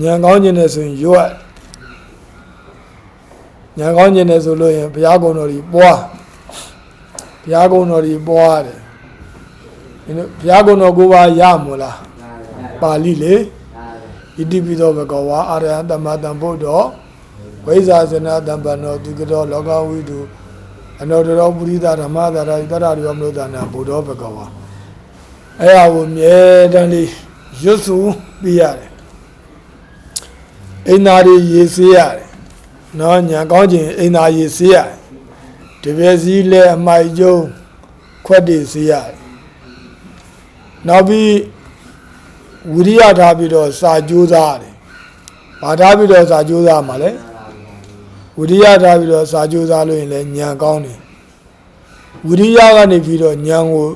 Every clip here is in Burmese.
ညံကောင်းခြင်းနဲ့ဆိုရင်ရွတ်ညံကောင်းခြင်းနဲ့ဆိုလို့ရင်ဘုရားကုံတော်ကြီးပွားဘုရားကုံတော်ကြီးပွားတယ်ဒီလိုဘုရားကုံတော်ကိုပါရမို့လားပါဠိလေဣတိပိသောဘဂဝါအာရဟံတမတံဗုဒ္ဓောဝိဇာစနတံပန္နောသူကတော်လောကဝိတုအနောတရောပုရိသဓမ္မသာရတရရောမလို့သာနာဘုဒ္ဓောဘဂဝါအဲ့ဟာကိုမြဲတမ်းလေးရွတ်စုပြရတယ် အိမ်သားတွေရေးစေးရတယ်နော်ညာကောင်းခြင်းအိမ်သားရေးစေးရတယ်တပည့်စည်းလဲအမိုက်ကျုံခွက်တွေစေးရတယ်နောက်ပြီးဝိရိယထားပြီးတော့စာကြိုးစားရတယ်။ဘာထားပြီးတော့စာကြိုးစားမှာလဲဝိရိယထားပြီးတော့စာကြိုးစားလို့ရင်လည်းညာကောင်းတယ်။ဝိရိယကနေပြီးတော့ညာကို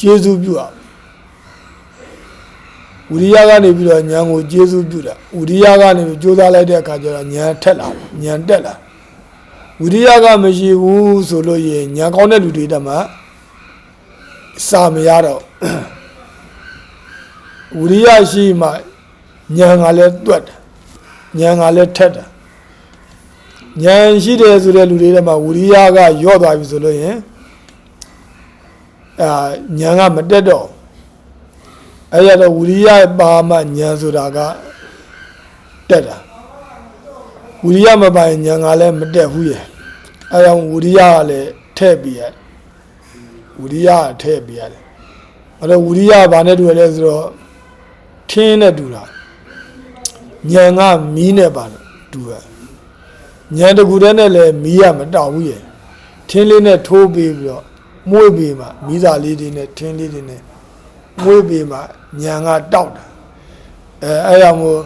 ကျေစုပြုအောင် ဝိရိယကနေပြီးတော့ညာကိုကျေစုပြုတာဝိရိယကနေပြီးကြိုးစားလိုက်တဲ့အခါကျတော့ညာထက်လာညာတက်လာဝိရိယကမရှိဘူးဆိုလို့ရင်ညာကောင်းတဲ့လူတွေတည်းမှာစာမရတော့ဝိရိယရှိမှဉာဏ်ကလည်းတွက်တယ်ဉာဏ်ကလည်းထက်တယ်ဉာဏ်ရှိတယ်ဆိုတဲ့လူတွေထဲမှာဝိရိယကယော့သွားပြီဆိုလို့ရင်အာဉာဏ်ကမတက်တော့ အဲ့ရတော့ဝိရိယပါမှဉာဏ်ဆိုတာကတက်တာဝိရိယမပါရင်ဉာဏ်ကလည်းမတက်ဘူးရဲ့အဲကြောင့်ဝိရိယကလည်းထည့်ပြရတယ်ဝိရိယကထည့်ပြရတယ်အဲ့တော့ဝိရိယကဘာနဲ့တူရလဲဆိုတော့ထင်းနဲ့တူတာညံကမီးနဲ့ပါတူတာညံတကူတည်းနဲ့လည်းမီးရမတောက်ဘူးရဲ့ထင်းလေးနဲ့ထိုးပြီးပြီးတော့မွေးပြီးမှမီးစာလေးတွေနဲ့ထင်းလေးတွေနဲ့မွေးပြီးမှ ညံကတောက်တာအဲအဲ့ရမို့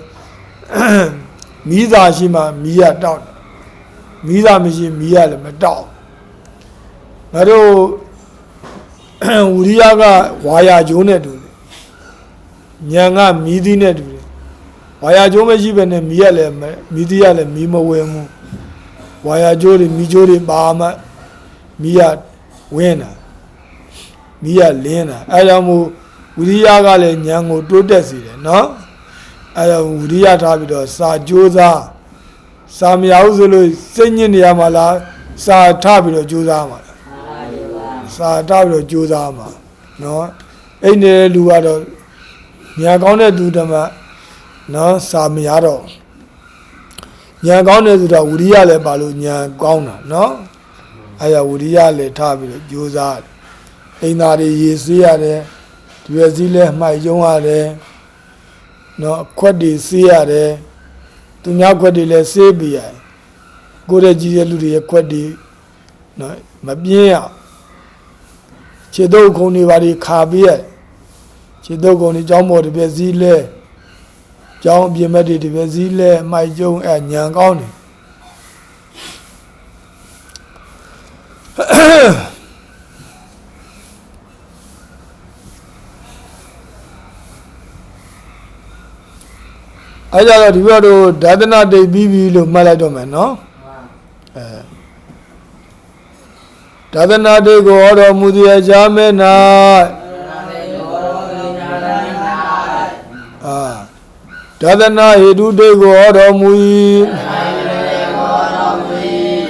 မီးစာရှိမှမီးရတောက်တာမီးစာမရှိမီးရလည်းမတောက်ငါတို့ဝိရိယကဝါယာကျိုးနဲ့တူတယ်ညံကမီးသီးနဲ့တူတယ်ဝါယာကျိုးမရှိဘဲနဲ့မီးရလည်းမမီးသီးရလည်းမီးမဝင်ဘူးဝါယာကျိုးတွေမီးကျိုးတွေပါမှမီးရဝင်းတာမီးရလင်းတာအဲကြောင့်မို့ ဝိရိယကလည်းညံကိုတိုးတက်စေတယ်နော်အဲကြောင့်ဝိရိယထားပြီးတော့စာကြိုးစားစာမရဘူးဆိုလို့စိတ်ညစ်နေရမှာလားစာထားပြီးတော့ကြိုးစားမှာလားစာတောက်ပြီးတော့ကြိုးစားမှာနော်အဲ့ဒီလူကတော့ညာကောင်းတဲ့သူတမနော်စာမရတော့ညာကောင်းတဲ့သူတော့ဝိရိယလည်းပါလို့ညာကောင်းတာနော်အဲ့ရဝိရိယလည်းထားပြီးတော့ကြိုးစားတယ်အိမ်သားတွေရေစေးရတယ် ဒီရစည်းလည်းမှိုက်ယုံရတယ်နော်အခွက်တွေစေးရတယ်သူများခွက်တွေလည်းစေးပြရတယ်ကိုယ်ရဲ့ကြီးရဲ့လူတွေရဲ့ခွက်တွေနော်မပြင်းရအောင်ခြေတုပ်ခုံတွေပါဒီခါပြီးရခြေတုပ်ခုံတွေကြောင်းပေါ်တစ်ပြက်စည်းလဲကြောင်းအပြင်ဘက်တွေတစ်ပြက်စည်းလဲအမိုက်ကျုံအဲညံကောင်းတယ် အဲကြတော့ဒီဘက်တော့ဒါသနာတိတ်ပြီးပြီလို့မှတ်လိုက်တော့မယ်နော်အဲဒါသနာတိတ်ကိုဟောတော်မူသည်အကြမဲ၌အာဒါသနာဟေတုတိတ်ကိုဟောတော်မူ၏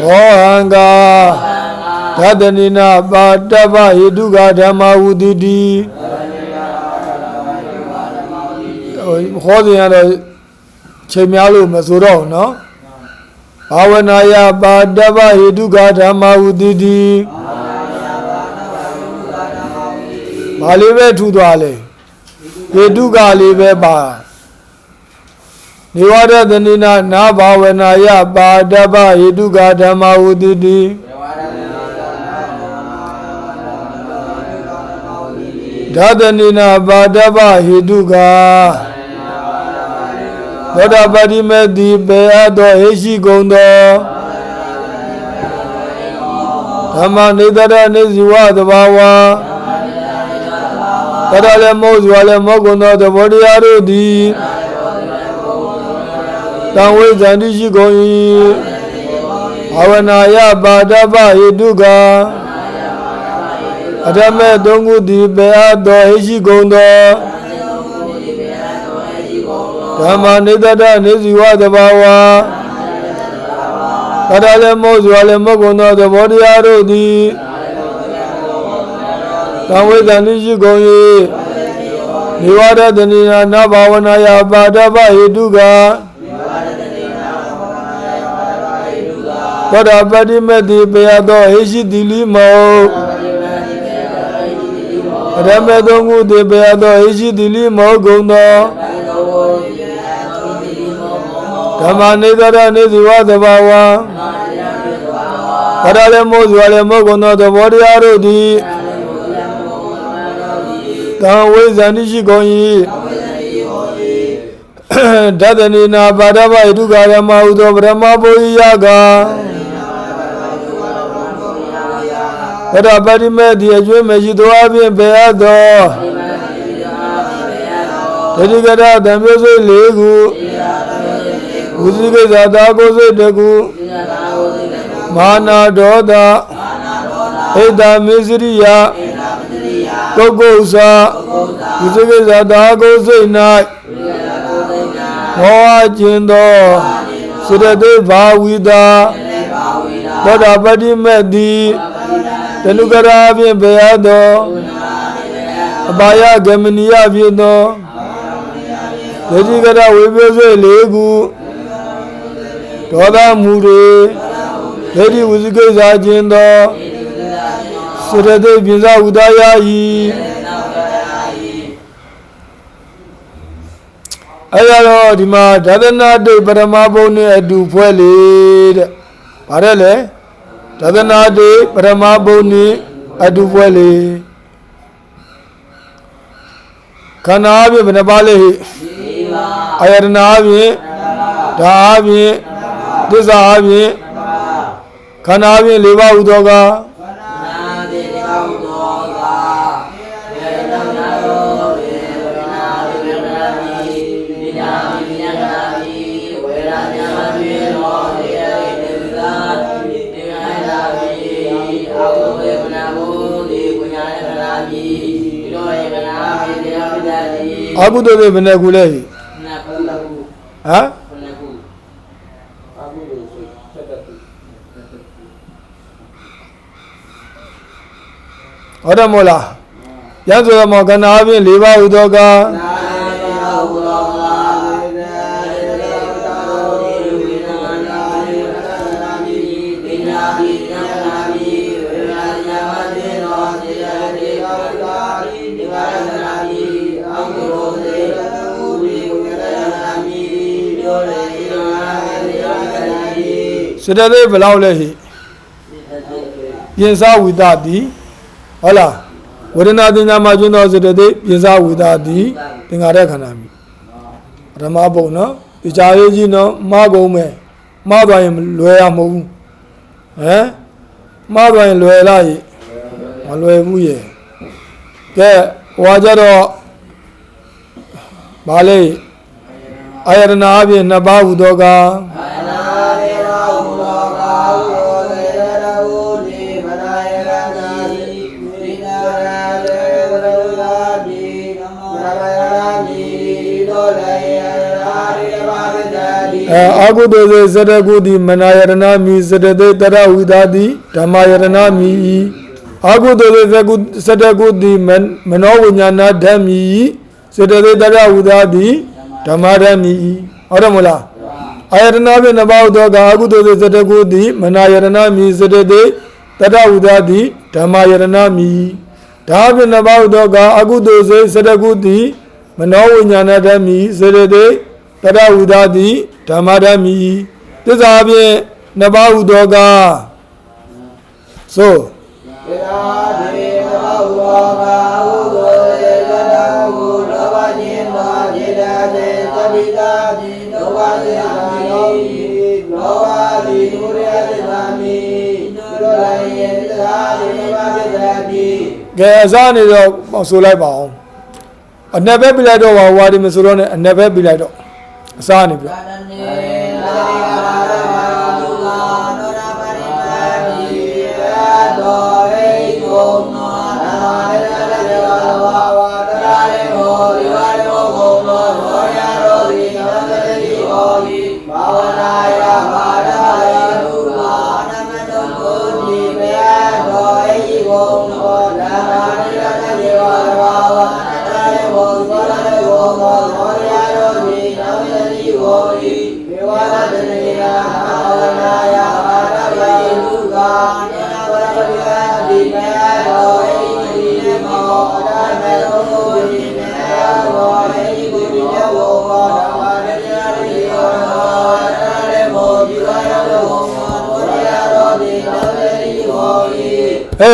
ဟောဟံကာသတ္တနိနာပါတပ္ပဟေတုကဓမ္မဝုတိတိဟောစဉ်ရတော့ ချိန်များလို့မဆိုတော့နော်ဘာဝနာယပါတဗ္ဗဟိတုကာဓမ္မဟုတိတိဘာလေးပဲထူသွားလဲဟိတုကာလေးပဲပါနေဝရသနိနာနာဘာဝနာယပါတဗ္ဗဟိတုကာဓမ္မဟုတိတိဓာတနိနာပါတဗ္ဗဟိတုကာ သောတာပတိမေတိပေအပ်သောဟေရှိကုန်သောဓမ္မနေတရနေဇီဝသဘာဝတရလည်းမဟုတ်ဇီဝလည်းမဟုတ်ကုန်သောသဘောတရားတို့သည်တံဝိဇန္တိရှိကုန်၏ဘာဝနာယပါဒပဟိတုကအဓမ္မေသုံးခုသည်ပေအပ်သောဟေရှိကုန်သော ဓမ္မနေတတနေစီဝသဘာဝကတလည်းမောစွာလည်းမဟုတ်ကုန်သောသဘောတရားတို့သည်သံဝေဒန်ရှိကုန်၏နိဝရဒနိနာနဘာဝနာယပါဒပဟိတုကသောတာပတိမေတိပေယသောဟိရှိတိလိမောအရမေသုံးခုတိပေယသောဟိရှိတိလိမောဂုံသော ဓမ္မနေသရနေစီဝသဘာဝကရလည်းမိုးစွာလည်းမဟုတ်ကုန်သောသဘောတရားတို့သည်ကံဝိဇ္ဇန်ရှိကုန်၏ဓတနိနာပါဒဗဣတုကာရမဟုသောဗြဟ္မဘုရိယကဘဒပတိမေတိအကျွေးမရှိသောအပြင်ဘေအပ်သောတတိကရသံမျိုးစိတ်၄ခု ဝုဇိကိဇာတာကိုစိတ်တခုမာနာဒေါသဣဒ္ဓမေစရိယပုဂ္ဂုဇ္ဇဝုဇိကိဇာတာကိုစိတ်၌မောဟကျင်သောစိတသိဘာဝိတာသောတာပတိမေတိတနုကရာဖြင့်ဘေယသောအပါယဂမနိယဖြင့်သောဒေတိကရဝိပဿနာလေးခု ဒေါသမူတွေဒေတိဝုဇိကိစ္စာခြင်းသောစိတသိပြဇဝုဒယဤအဲ့တော့ဒီမှာဒါသနာတိတ်ပရမဘုံနဲ့အတူဖွဲ့လေတဲ့ဗါတယ်လေဒါသနာတိတ်ပရမဘုံနဲ့အတူဖွဲ့လေခန္ဓာအပြင်ဘယ်နှပါလဲဟိအာယတနာအပြင်ဓာအပြင် သစ္စာအပြင်ခန္ဓာအပြင်၄ပါးဟူသောကအာဟုတုတွေဘယ်နှခုလဲဟိဟမ် ဟုတ်တယ်မို့လားရသော်မောကနာအပြင်၄ပါးဟူသောကစတသေးဘယ်လောက်လဲဟိပြင်စားဝိသတိ ဟုတ်လားဝေဒနာတင်ညာမှာကျွန်းသောစတသေးပြင်စားဝိသတိသင်္ခါရခန္ဓာမိပထမဘုံနော်ဒီကြာရေးကြီးနော်မှားကုန်မယ်မှားသွားရင်လွယ်ရမဟုတ်ဘူးဟမ်မှားသွားရင်လွယ်လားဟိမလွယ်ဘူးရဲ့ကဲဟွာကြတော့ဘာလဲအာယတနာအပြင်နှစ်ပါးဟူသောကအဲ အာဟုတောစေစတကုတိမနာယရဏမိစတတေတရဝိသတိဓမ္မယရဏမိဤအာဟုတောစေစကုစတကုတိမနောဝိညာဏဓမ္မိစတတေတရဝိသတိဓမ္မဓမ္မိဤဟုတ်တယ်မလားအာယတနာဖြင့်နှစ်ပါးသောကအာဟုတောစေစတကုတိမနာယရဏမိစတတေတရဝိသတိဓမ္မယရဏမိဒါဖြင့်နှစ်ပါးသောကအာဟုတောစေစတကုတိမနောဝိညာဏဓမ္မိစတတေတရဝုဒတိ ဓမ္မဓမ္မီသစ္စာဖြင့်နှစ်ပါးဟူသောကသို့ေရာဒေနဘောဘာဟုသောရေကတဟုလောဘခြင်းသောခြေတတေသတိတာတိလောဘစေသာယောဤလောဘတိဒုရယသစ္စာမိဒုရယေသစ္စာတိနမသစ္စာတိကဲအစားနေတော့ဆိုလိုက်ပါအောင်အ내ဘက်ပြလိုက်တော့ပါဝါဒီမဆိုတော့နဲ့အ내ဘက်ပြလိုက်တော့ အ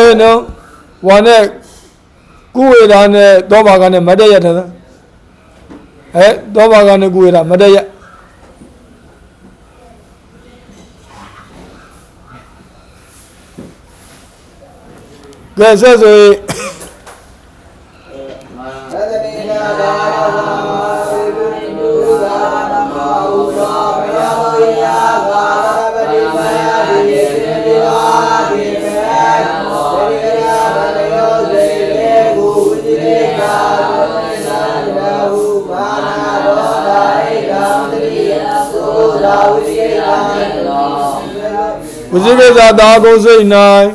တဲ့နော်ဝါနဲ့ကုဝေဒာနဲ့သောဘာကနဲ့မတက်ရထားလားအဲသောဘာကနဲ့ကုဝေဒာမတက်ရကဲဆက်ဆိုရင်မာသတိနာသာ যা দাগ নাই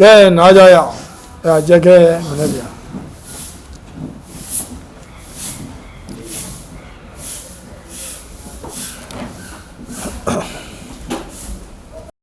ကဲနားကြရအောင်အဲကြက်ကဲမနေ့ပြန်